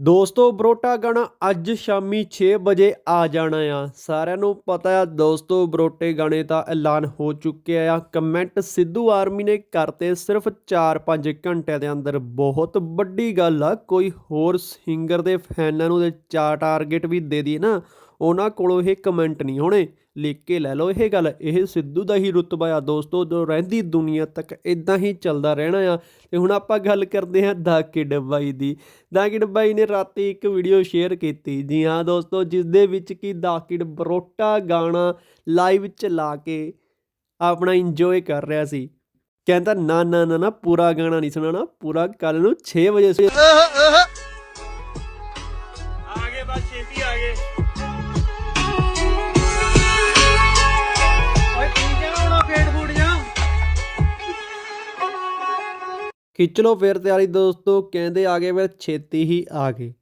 ਦੋਸਤੋ, ਬਰੋਟਾ ਗਾਣਾ ਅੱਜ ਸ਼ਾਮੀ 6 ਵਜੇ ਆ ਜਾਣਾ ਆ। ਸਾਰਿਆਂ ਨੂੰ ਪਤਾ ਆ, ਦੋਸਤੋ, ਬਰੋਟੇ ਗਾਣੇ ਦਾ ਐਲਾਨ ਹੋ ਚੁੱਕਿਆ ਆ। ਕਮੈਂਟ ਸਿੱਧੂ ਆਰਮੀ ਨੇ ਕਰਤੇ ਸਿਰਫ 4-5 ਘੰਟਿਆਂ ਦੇ ਅੰਦਰ। ਬਹੁਤ ਵੱਡੀ ਗੱਲ ਆ, ਕੋਈ ਹੋਰ ਸਿੰਗਰ ਦੇ ਫੈਨਾਂ ਨੂੰ ਦੇ ਚਾਰ ਟਾਰਗੇਟ ਵੀ ਦੇ ਦਈਏ ਨਾ ਉਹਨਾਂ ਕੋਲੋਂ ਇਹ ਕਮੈਂਟ ਨਹੀਂ ਹੋਣੇ। ਲਿਖ ਕੇ ਲੈ ਲਓ ਇਹ ਗੱਲ। ਇਹ ਸਿੱਧੂ ਦਾ ਹੀ ਰੁਤਬਾ ਆ ਦੋਸਤੋ, ਜੋ ਰਹਿੰਦੀ ਦੁਨੀਆ ਤੱਕ ਇਦਾਂ ਹੀ ਚੱਲਦਾ ਰਹਿਣਾ ਆ। ਤੇ ਹੁਣ ਆਪਾਂ ਗੱਲ ਕਰਦੇ ਹਾਂ ਦਾ ਕਿਡ ਬਾਈ ਦੀ। ਦਾ ਕਿਡ ਬਾਈ ਨੇ ਰਾਤੀ ਇੱਕ ਵੀਡੀਓ ਸ਼ੇਅਰ ਕੀਤੀ ਜੀ। ਹਾਂ ਦੋਸਤੋ ਜਿਸ ਦੇ ਵਿੱਚ ਕਿ ਦਾਕਿਡ ਬਰੋਟਾ ਗਾਣਾ ਲਾਈਵ ਚਲਾ ਕੇ ਆਪਣਾ ਇੰਜੋਏ ਕਰ ਰਿਹਾ ਸੀ। ਕਹਿੰਦਾ ਨਾ ਨਾ ਨਾ ਨਾ, ਪੂਰਾ ਗਾਣਾ ਨਹੀਂ ਸੁਣਾਣਾ ਪੂਰਾ ਕੱਲ ਨੂੰ 6 ਵਜੇ ਸੇ ਆਗੇ ਬਸ ਛੇਤੀ ਖਿੱਚ ਲਓ ਫਿਰ ਤਿਆਰੀ ਦੋਸਤੋ ਕਹਿੰਦੇ ਆ ਗਏ ਫਿਰ ਛੇਤੀ ਹੀ ਆ ਗਏ।